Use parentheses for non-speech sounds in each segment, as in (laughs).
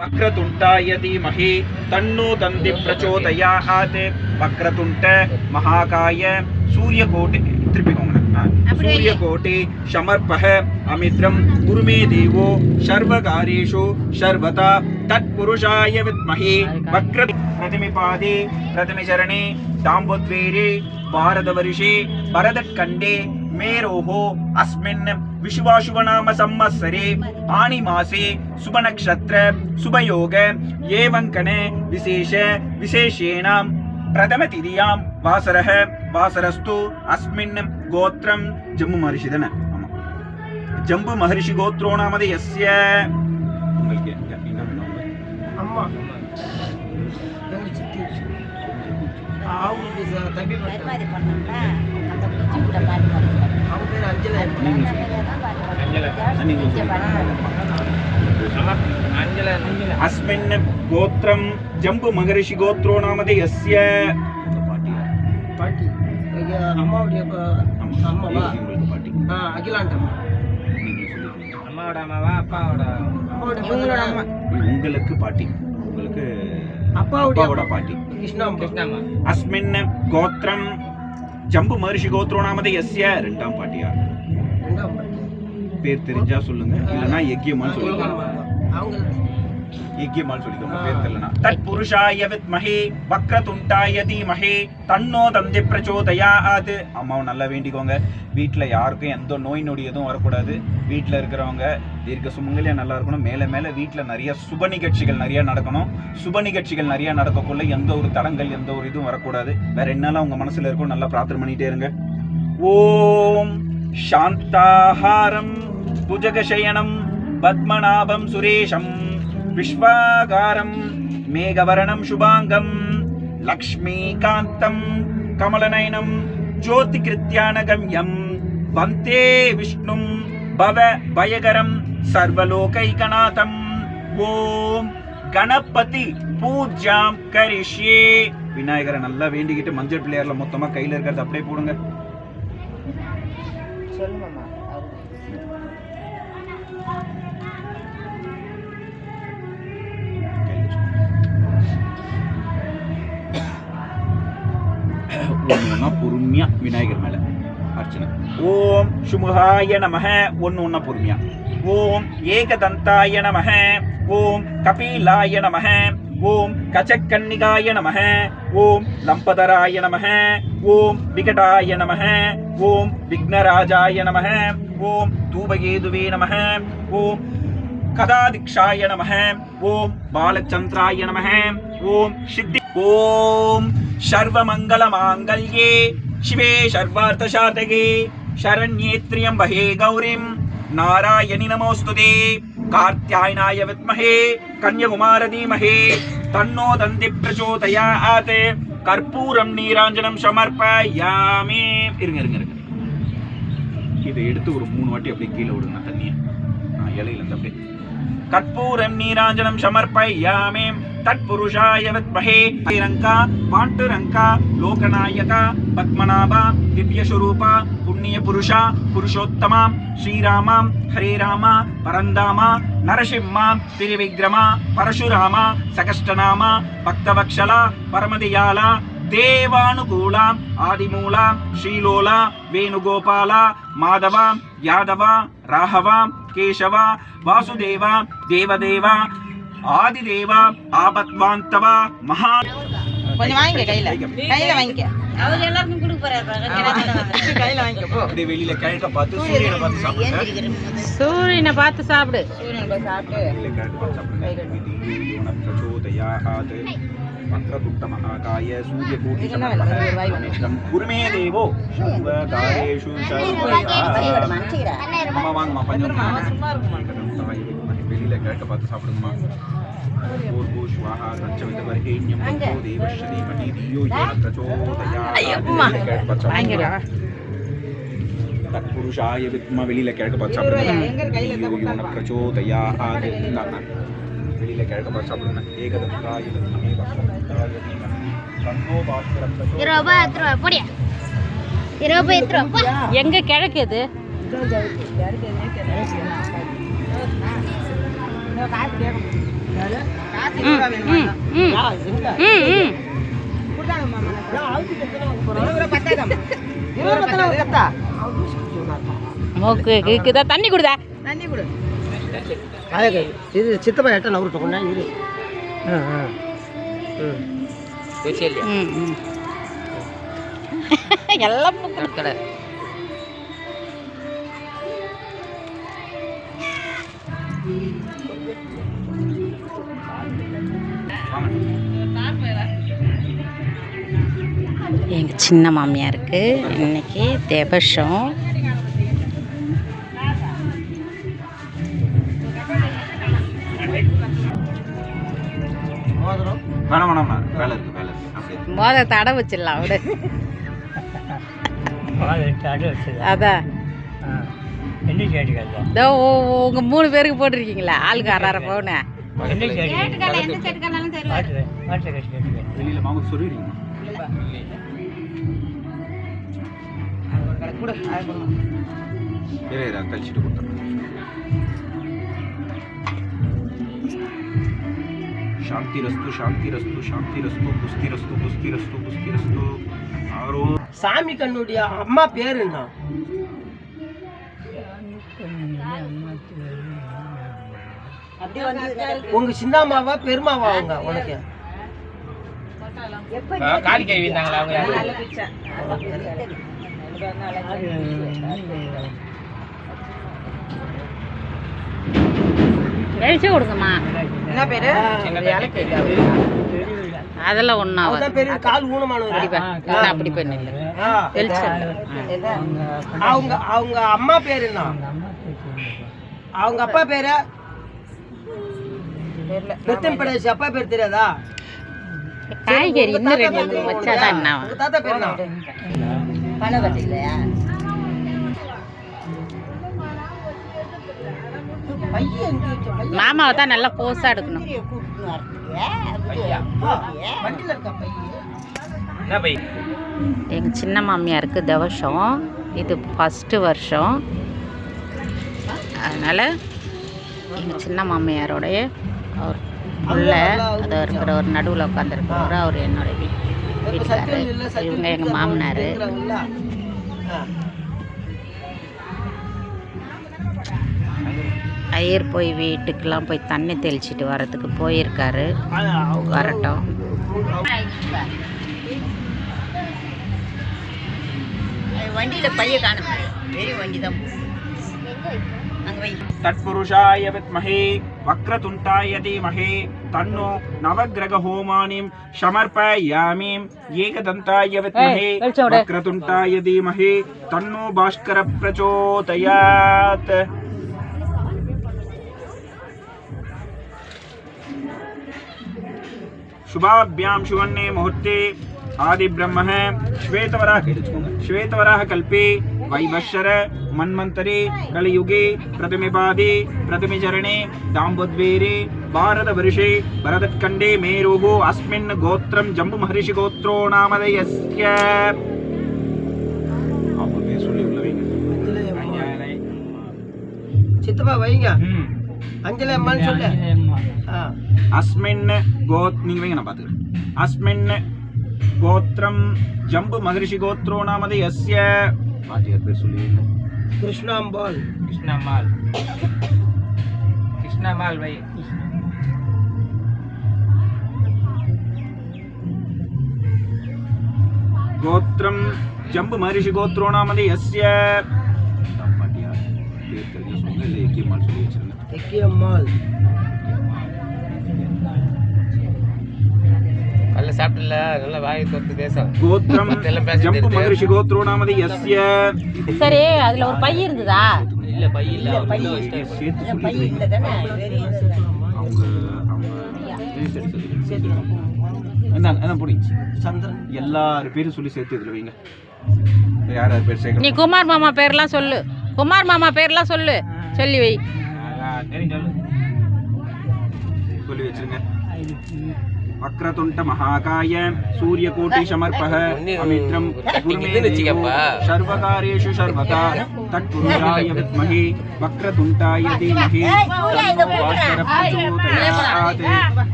वक्रतुण्टायति मही तन्नो प्रचोदया आते वक्रतुण्ट महाकाय सूर्यकोटि सूर्यकोटि शमर्पह अमित्रम गुरुमे देवो सर्वकार्येषु सर्वता तत्पुरुषाय विद्महि। वक्र प्रतिमिपादि प्रतिमिचरणे दाम्बोद्वेरे भारतवर्षे भरतखण्डे அஸ்மின் கோத்திரம் ஜம்மு மகர்ஷி தானே ஆமா ஜம்பு மகர்ஷி கோத்ரோ நாமது எஸ்ய உங்களுக்கு என்ன என்ன வேணும் அம்மா எங்க சித்தி அவங்களுக்கு ச- தம்பி அஸ்மின் கோத்திரம் ஜம்பு மகர்ஷி கோத்ரோ நாமது எஸ்ய பாட்டி. அம்மாவுடைய அம்மாவா? உங்களுக்கு பாட்டி ஆ அகிலாண்டம்மா. அம்மாவோட அம்மாவா அப்பாவோட? பக்கத்துல அம்மா. உங்களுக்கு பாட்டி. உங்களுக்கு அப்பாவோட. பாட்டி. கிருஷ்ணாம்மா. அஸ்மின் கோத்திரம் ஜம்பு மகர்ஷி கோத்ரோ நாமது எஸ்ய ரெண்டாம் பாட்டியா ரெண்டாம் பாட்டி பேர் தெரிஞ்சா சொல்லுங்க. இல்லனா யக்கியமான்னு சொல்லுங்க அவங்க யக்கியமான்னு சொல்லிக்கோங்க. பேர் தெரியலனா. தத் புருஷாய வித்மஹே வக்ரதுண்டாய தீமஹே தன்னோ தந்தி பிரச்சோதயாத். அம்மாவை நல்லா வேண்டிக்கோங்க. வீட்டில் யாருக்கும் எந்த நோய் நொடி எதுவும் வரக்கூடாது. வீட்டில் இருக்கிறவங்க தீர்க்க சுமங்கலியாக நல்லா இருக்கணும். மேலே மேலே வீட்டில் நிறைய சுப நிகழ்ச்சிகள் நிறைய நடக்கணும். சுப நிகழ்ச்சிகள் நிறைய நடக்கக்குள்ள எந்த ஒரு தடங்கள் எந்த ஒரு இதுவும் வரக்கூடாது. வேற என்னெல்லாம் உங்க மனசுல இருக்கும் நல்லா பிரார்த்தனை பண்ணிட்டே இருங்க. ஓம் சாந்தாஹாரம். புஜகசயனம் பத்மநாபம் சுரேஷம் விஸ்வாகாரம் மேகவரணம் சுபாங்கம் லக்ஷ்மீகாந்தம் கமலநயனம் ஜோதி ஜோதிகிருத்யானகம்யம் வந்தே விஷ்ணும் பவ பயகரம் சர்வலோகைகநாதம் ஓம் கணபதி பூஜாம் கரிஷே விநாயகரை நல்லா வேண்டிக்கிட்டு மஞ்சள் பிள்ளையார்ல மொத்தமா கையில இருக்கிறது அப்படியே போடுங்க. சொல்லுங்கம்மா. ஒன்று ஒன்றா பொறுமையா விநாயகர் மேல அர்ச்சனை. ஓம் சுமுகாய நமக ஒன்று ஒன்றா பொறுமையா. ஓம் ஏகதந்தாய நமக ஓம் கபீலாய நமக ஓம் கச்சக்கன்னிகாய நமக ஓம் லம்பதராய நமக ஓம் விகடாய நமக ஓம் விக்னராஜாய நமக ஓம் தூபகேதுவே நமக ஓம் கதாதிக்ஷாய நமக ஓம் பாலச்சந்திராய நமக ஓம் சித்தி ஓம் சர்வமங்கலமாங்கல்யே. சிவே சர்வார்த்த சாதகே சரண்யேத்ரியம் திரியம்பகே கௌரிம். நாராயணி நமோஸ்துதே. கார்த்தியாயனாய வித்மஹே. கன்யகுமார தீமஹே. தன்னோ தந்தி பிரச்சோதயாத் கற்பூரம் நீராஞ்சனம் சமர்ப்பயாமே. இருங்க இருங்க இருங்க. இதை எடுத்து ஒரு மூணு வாட்டி அப்படியே கீழே விடுங்க தண்ணியை. நான் இலையில இருந்து அப்படியே కర్పూరం నీరాజనం సమర్పయామే తత్పురుషాయ విద్మహే రంక పాండురంక లోకనాయక పద్మనాభ దివ్యస్వరూప పుణ్య పురుష పురుషోత్తమ శ్రీరామ హరే రామ పరందామ నరసింహ తిరివిగ్రమ పరశురామ సకష్టనామ భక్తవక్షల పరమదియాల దేవానుకూల ఆదిమూల శ్రీలోల వేణుగోపాల మాధవ యాదవ రాహవ கேசவ வாசுதேவ தேவதேவ ஆதிதேவ ஆபத்வாந்தவ மகா கொஞ்சம் வாங்கிக்க கையில. கையில வாங்கிக்க. அவர் எல்லாருக்கும் கொடுக்க போறாரு பாருங்க. எனக்கு தான் வாங்குறேன். கையில வாங்கிக்க போ. அப்படியே வெளியில கிழக்க பார்த்து சூரியனை பார்த்து. சூரியனை சாப்பிடு. சூரியனை பார்த்து கிழக்க சாப்பிடுங்க விதியோன பிரச்சோதயாத் வக்ரதுண்ட மகாகாய சூரியகோட்டி இது என்ன வேலை? ஒரு வாய் வேணும். சமர்ப்பகம் குருமே தேவோ சர்வகாரேஷு சர்வதா மன்னிச்சுக்கிறேன். அம்மா வாங்கம்மா பஞ்சம் அவன் சும்மா இருக்குமா வெளியில கிழக்க பார்த்து சாப்பிடுங்கம்மா பூர்வோ ஸ்வாஹா தச்சவிதவர்ஹேண்யம் வாங்க. தத்தோ தேவஸ்ய தீமஹி தியோ யேன பிரச்சோதயாத் ஐயப்பா. வெளியில கிழக்க பார்த்து வாங்கிடா சாப்பிடுங்க தத்புருஷாய வித்ம வெளியில கிழக்க பார்த்து இருபது வெளியில கிழக்க பார்த்து தன்னோ பாஸ்கரம் இருபது ரூபாய் போடியா? இருபது. எங்க கிழக்கு இது. (laughs) மூக்கு கேக்குதா தண்ணி குடுதா? அழகு. இது சித்தப்பா எட்ட நவருட்ட கொண்டா இரு ஆ, ஆ. ம். ம் ம் எல்லாம் மூக்கு எங்கள் சின்ன மாமியாருக்கு இன்னைக்கு தேவஷம் வேணாம் வேணாம் வேலை இருக்கு வேலை இருக்கு. அப்படியே மோத தடை வச்சிடலாம் விடு. அதான். இதோ உங்க மூணு பேருக்கு போட்டிருக்கீங்களா ஆளுக்கு அரை பவுனு வெளியில மாமா சொல்லிடுறீங்க. இரு இரு கழிச்சிட்டு கொடுத்துறேன் சாந்தி ரஸ்து சாந்தி ரஸ்து சாந்தி ரஸ்து புஸ்தி ரஸ்து புஸ்தி ரஸ்து புஸ்தி ரஸ்து ஆரோ சாமி கண்ணுடைய அம்மா பேரு என்ன உங்க சின்னம்மாவா பெருமாவா அவங்க உனக்கு கழிச்சு கொடுங்கம்மா என்ன பேரு? அதெல்லாம் அவதான் பெரிய கால் ஊனமானவர். அப்படி பா- இல்ல, அவங்க அவங்க அம்மா பேரு என்ன? அவங்க அப்பா பேரு? நித்தின் படேஷ் அப்பா பேர் தெரியாதா? காய்கறி இன்னும் ரெண்டு மூணு வச்சாதான் என்ன தாத்தா பேர் என்ன? பணம் இல்லையா மாமாவை தான் நல்லா போஸா எடுக்கணும். எங்கள் சின்ன மாமியாருக்கு தவசம் இது ஃபஸ்ட்டு வருஷம். அதனால் எங்கள் சின்ன மாமியாரோடைய அவர் உள்ள அதை இருக்கிற ஒரு நடுவில் உட்காந்துருக்கிறவர் அவர் என்னோட வீ வீட்டுக்காரு. இவங்க எங்கள் மாமனார். ஐயர் போய் வீட்டுக்கெலாம் போய் தண்ணி தெளிச்சிட்டு வரத்துக்கு போயிருக்காரு. வரட்டும். வண்டியில் பைய காணும். வெறும் வண்டி தான் தற்புருஷாய வித்மஹே வக்ரதுண்டாய தீமஹே தன்னோ நவகிரக ஹோமானிம் சமர்ப்பயாமீம் ஏகதந்தாய வித்மஹே வக்ரதுண்டாய தீமஹே தன்னோ பாஸ்கர பிரச்சோதயாத். प्रचोदयात् शुभाभ्यां सुवर्णे मुहूर्ते आदिब्रह्म श्वेतवराह श्वेतवराह कल्पे वैवश्वर मन्वन्तरे कलियुगे प्रथमिपादे प्रथमचरणे दाम्बद्वेरे भारतवर्षे भरतखण्डे मेरुः अस्मिन् गोत्रं जम्बुमहर्षिगोत्रो नामधेयस्य சித்தப்பா வைங்க அஞ்சலி அம்மான்னு சொல்லு ஆ. अस्मिन् गो நீங்க வைங்க நான் பாத்துக்கிறேன் अस्मिन् கோத்திரம் ஜம்பு மகரிஷி கோத்ரோ நாமதே எஸ்ய பாட்டியார் பேர் சொல்லி கிருஷ்ணாம்பாள் கிருஷ்ணம்மாள் கிருஷ்ணம்மாள் வை கோத்திரம் ஜம்பு மகரிஷி கோத்ரோ நாமதே எஸ்ய பாட்டியார் பேர் தெரிஞ்ச சொல்லுங்க இல்லை எக்கியம்மாள் சொல்லி வச்சிருங்க தெக்கியம்மாள் நல்ல சாப்பிடல நல்ல வாய் தொட்டு பேசும் கோத்திரம் ஜம்பு. மகரிஷி கோத்ரோ நாமதே எஸ்ய சரி அதில் ஒரு பை இருந்ததா இல்ல பை இல்ல சேர்த்து பை இல்லை தானே எல்லாரும் பேரும் சொல்லி சேர்த்து இதில் வைங்க யார் யார் பேர் நீ குமார் மாமா பேர்லாம் சொல்லு குமார் மாமா பேர்லாம் சொல்லு சொல்லி வை சொல்லி வச்சிருங்க வக்ரதுண்ட மகாகாய சூரியகோட்டி சமர்ப்பக அமித்ரம் சர்வகாரேஷு சர்வதா தற்குருடாய வித்மஹி வக்ரதுண்டாய தீமஹி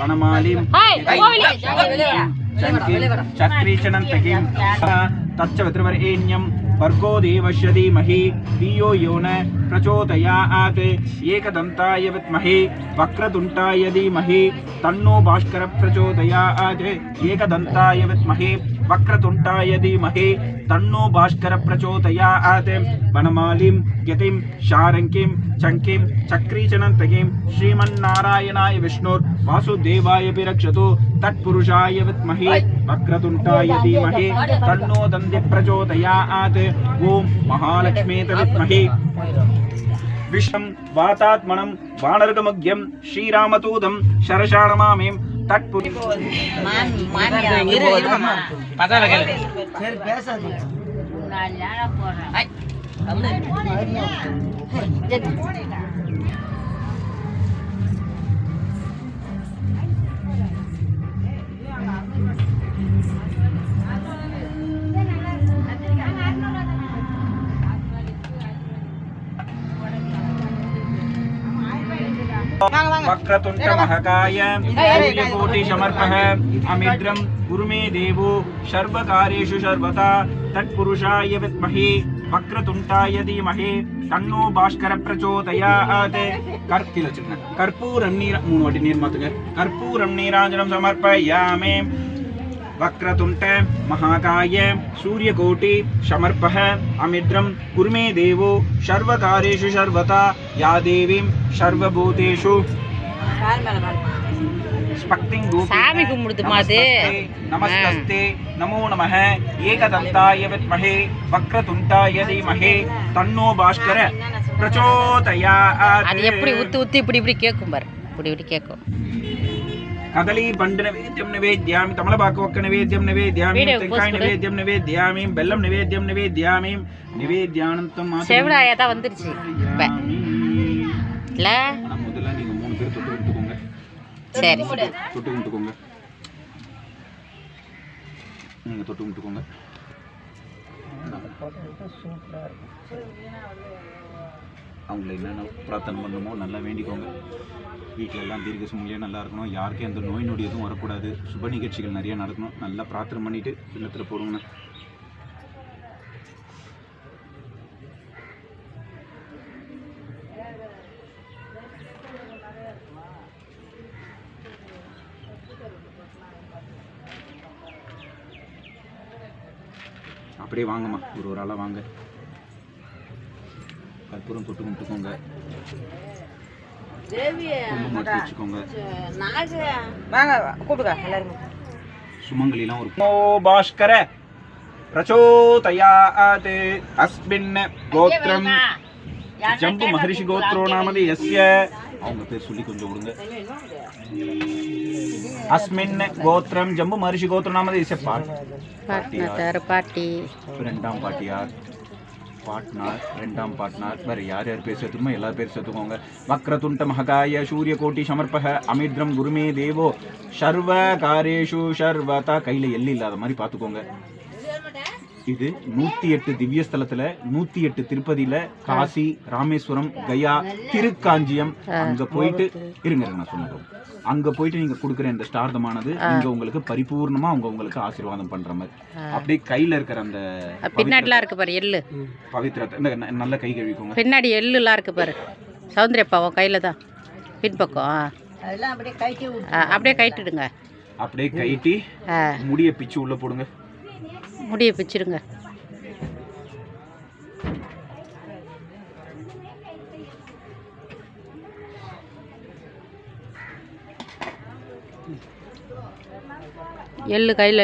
வனமாலிம் சக்ரீச்சனந்தகிம் தச்ச வித்ரவரேண்யம் भर्गो देवस्य धीमहि, धियो यो न प्रचोदयात्। एकदन्ताय विद्महे वक्रतुण्डाय धीमहि, तन्नो भास्करः प्रचोदयात् एकदन्ताय विद्महे वक्रतुण्डाय धीमहि तन्नो भास्करः प्रचोदयात् वनमालिं यतिं शारङ्कीं चङ्कीं चक्रीचनन्तकीं श्रीमन्नारायणाय विष्णोर् वासुदेवाय रक्षतु तत्पुरुषाय विद्महे वक्रतुण्डाय धीमहि तन्नो दन्ति प्रचोदयात् ॐ महालक्ष्मीत विद्महे। विश्वं वातात्मनं वानरगमग्यं श्रीरामतूदं शरशाणमामिं तत्पुरुष பத்தால கேளு. சரி பேசாது நான் போடுறேன் వక్రతుండమహకాయ సూర్యకోటి సమర్ప అమిద్రం గురుమే దేవో సర్వకార్యేషు సర్వత తత్పురుషాయ విద్మహే వక్రతుంటాయ ధీమహే తన్నో భాస్కర ప్రచోదయాత్ కర్కిల చిన్న కర్పూరం నీర మూడు వాటి కర్పూరం నీరాజనం సమర్పయామే வக்ரதுண்ட மகாகாய சூரியகோட்டி சமர்ப்பக அமித்ரம் குர்மே தேவோ சர்வகாரேஷு சர்வதா யா தேவீம் சர்வபூதேஷு சாமி கும்பிடுதுமா அது நமஸ்தஸ்தே நமோ நமஹ ஏகதந்தாய வித்மஹே வக்ரதுண்டாய தீமஹே தன்னோ பாஸ்கர பிரச்சோதயா அது எப்படி உத்து உத்து இப்படி இப்படி கேட்கும் பாரு. இப்படி இப்படி கேட்கும் కదలీ బండి నైవేద్యం నివేద్యామి తమలపాకు ఒక్క నివేద్యం నివేద్యామి వీడియో టెంకాయ పోస్ట్ కొడు. నివేద్యం నివేద్యామి బెల్లం నివేద్యం నివేద్యామి నివేద్యానంతం మాత్రం செவிடாயா தான் வந்துருச்சு இப்ப இல்ல ஆனா முதல்ல நீங்க மூணு பேர் தொட்டு விட்டுக்கோங்க சரி தொட்டு விட்டுக்கோங்க நீங்க தொட்டு விட்டுக்கோங்க அவங்கள என்னென்ன பிரார்த்தனை பண்ணணுமோ நல்லா வேண்டிக்கோங்க. வீட்டில் எல்லாம் தீர்க்க சுமங்கலியாக நல்லா இருக்கணும். யாருக்கும் எந்த நோய் நொடி எதுவும் வரக்கூடாது. சுப நிகழ்ச்சிகள் நிறைய நடக்கணும். நல்லா பிரார்த்தனை பண்ணிவிட்டு இல்லத்தில் போடுங்கண்ணா. அப்படியே வாங்கம்மா. ஒரு ஒரு ஆளாக வாங்க. கற்பூரம் தொட்டு கும்பிட்டுக்கோங்க சுமங்கலிலாம் ஒரு ஓ பாஸ்கர பிரச்சோதயாத். அஸ்மின் கோத்ரம் ஜம்பு மகரிஷி கோத்ரோ நாமது எஸ்ய. அவங்க பேர் சொல்லி கொஞ்சம் கொடுங்க. அஸ்மின் கோத்ரம் ஜம்பு மகரிஷி கோத்ரோ நாமது எஸ்ய பாட் பாட்னாத்தார் பாட்டி. ரெண்டாம் பாட்டியார் பாட்னார் ரெண்டாம் பாட்னார் வேற யார் யார் பேர் சேர்த்துமோ எல்லா பேர் சேர்த்துக்கோங்க. வக்ரதுண்ட மகாய சூரிய கோட்டி சமர்ப்பக அமித்ரம் குருமே தேவோ. சர்வ காரேஷு சர்வதா. கையில எள்ளு இல்லாத மாதிரி பார்த்துக்கோங்க. இது நூத்தி எட்டு திவ்ய ஸ்தலத்துல நூத்தி எட்டு திருப்பதியில காசி ராமேஸ்வரம் கயா திருக்காஞ்சியம் அங்க போயிட்டு இருங்க இருங்க, நான் சொல்லுறேன் அங்க போயிட்டு நீங்க கொடுக்குற இந்த ஸ்டார்தமானது இங்க உங்களுக்கு பரிபூர்ணமா அவங்க உங்களுக்கு ஆசீர்வாதம் பண்ற மாதிரி. அப்படியே கையில இருக்கிற அந்த பின்னாடிலாம் இருக்கு பாரு எள்ளு. பவித்திரத்தை நல்ல கை கழுவிக்கோங்க. பின்னாடி எள்ளுலாம் இருக்கு பாரு. சௌந்தரியப்பா உன் கையில தான். பின்பக்கம் அப்படியே கைட்டுடுங்க அப்படியே கைட்டி முடிய பிச்சு உள்ள போடுங்க. முடிய பிச்சிருங்க எள்ளு கையில்